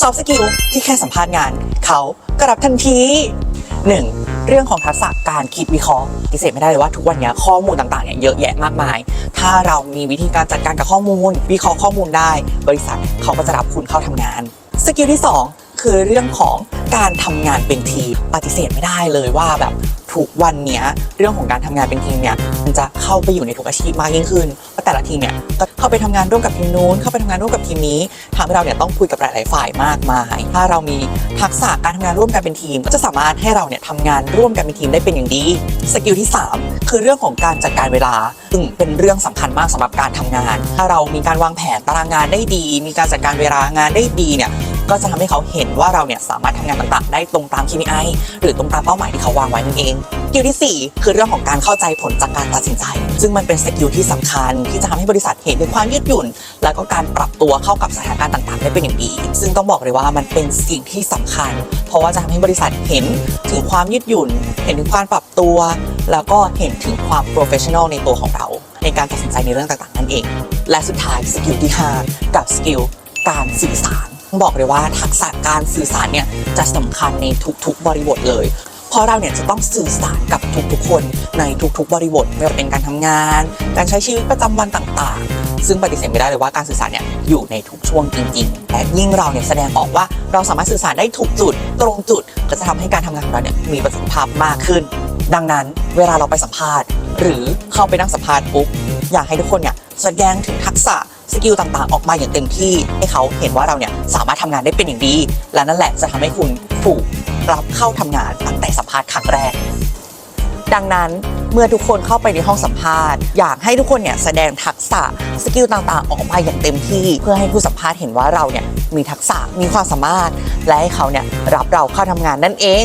ซอฟต์สกิลที่แค่สัมภาษณ์งาน เขาก็รับทันที 1. เรื่องของทักษะการคิดวิเคราะห์ปฏิเสธไม่ได้เลยว่าทุกวันนี้ข้อมูลต่างๆเนี่ยเยอะแยะมากมาย ถ้าเรามีวิธีการจัดการกับข้อมูล วิเคราะห์ข้อมูลได้ บริษัทเขาก็จะรับคุณเข้าทำงาน สกิลที่ 2 คือเรื่องของการทำงานเป็นทีมปฏิเสธไม่ได้เลยว่าแบบ ทุกวันเนี้ยเรื่องของการทำงานเป็นทีมเนี่ยมันจะเข้าไปอยู่ในทุกอาชีพมากยิ่งขึ้นเพราะแต่ละทีมเนี่ยก็เข้าไปทำงานร่วมกับทีมนู้น เข้าไปทำงานร่วมกับทีมนี้ทำให้เราเนี่ยต้องคุยกับหลาย ๆ ฝ่ายมากมาย ถ้าเรามีทักษะการทำงานร่วมกันเป็นทีม ก็จะสามารถให้เราเนี่ยทำงานร่วมกันเป็นทีมได้เป็นอย่างดีสกิลที่ 3 คือเรื่องของการจัดการเวลาซึ่งเป็นเรื่องสำคัญมากสำหรับการทำงาน ถ้าเรามีการวางแผนตารางงานได้ดี มีการจัดการเวลางานได้ดีเนี่ย ก็จะทำให้เขาเห็นว่าเราเนี่ยสามารถทำงานต่างๆ ได้ตรงตาม KPI หรือตรงตามเป้าหมายที่เขาวางไว้นั่นเองสกิลที่ 4 คือเรื่องของการเข้าใจผลจากการตัดสินใจ ซึ่งมันเป็นสกิลที่สำคัญ ที่จะทำให้บริษัทเห็นถึงความยืดหยุ่น แล้วก็การปรับตัวเข้ากับสถานการณ์ต่างๆ ได้เป็นอย่างดี ซึ่งต้องบอกเลยว่ามันเป็นสิ่งที่สำคัญ เพราะว่าจะทำให้บริษัทเห็นถึงความยืดหยุ่น เห็นถึงความปรับตัว แล้วก็เห็นถึงความ professional ในตัวของเรา ในการตัดสินใจในเรื่องต่างๆ นั่นเอง และสุดท้ายสกิลที่ 5 กับสกิลการสื่อสาร บอกเลยว่าทักษะการสื่อสารเนี่ยจะสำคัญในทุกๆ บริบทเลยเพราะเราเนี่ยจะต้องสื่อสารกับทุกๆคนในทุกๆ บริบทไม่ว่าเป็นการทำงาน การใช้ชีวิตประจำวันต่างๆ ซึ่งปฏิเสธไม่ได้เลยว่าการสื่อสารเนี่ยอยู่ในทุกช่วงจริงๆ และยิ่งเราเนี่ยแสดงออกว่าเราสามารถสื่อสารได้ถูกจุด ตรงจุดก็จะทำให้การทำงานของเราเนี่ยมีประสิทธิภาพมากขึ้น ดังนั้นเวลาเราไปสัมภาษณ์ หรือเข้าไปนั่งสัมภาษณ์ปุ๊บอยากให้ทุกคนเนี่ยแสดงถึงทักษะ สกิลต่างๆ ออกมาอย่างเต็มที่ให้เขาเห็นว่าเราเนี่ยสามารถทำงานได้เป็นอย่างดี และนั่นแหละจะทำให้คุณถูกรับเข้าทำงานตั้งแต่สัมภาษณ์ครั้งแรก ดังนั้นเมื่อทุกคนเข้าไปในห้องสัมภาษณ์ อยากให้ทุกคนเนี่ยแสดงทักษะสกิลต่างๆ ออกมาอย่างเต็มที่ เพื่อให้ผู้สัมภาษณ์เห็นว่าเราเนี่ยมีทักษะมีความสามารถ และให้เขาเนี่ยรับเราเข้าทำงานนั่นเอง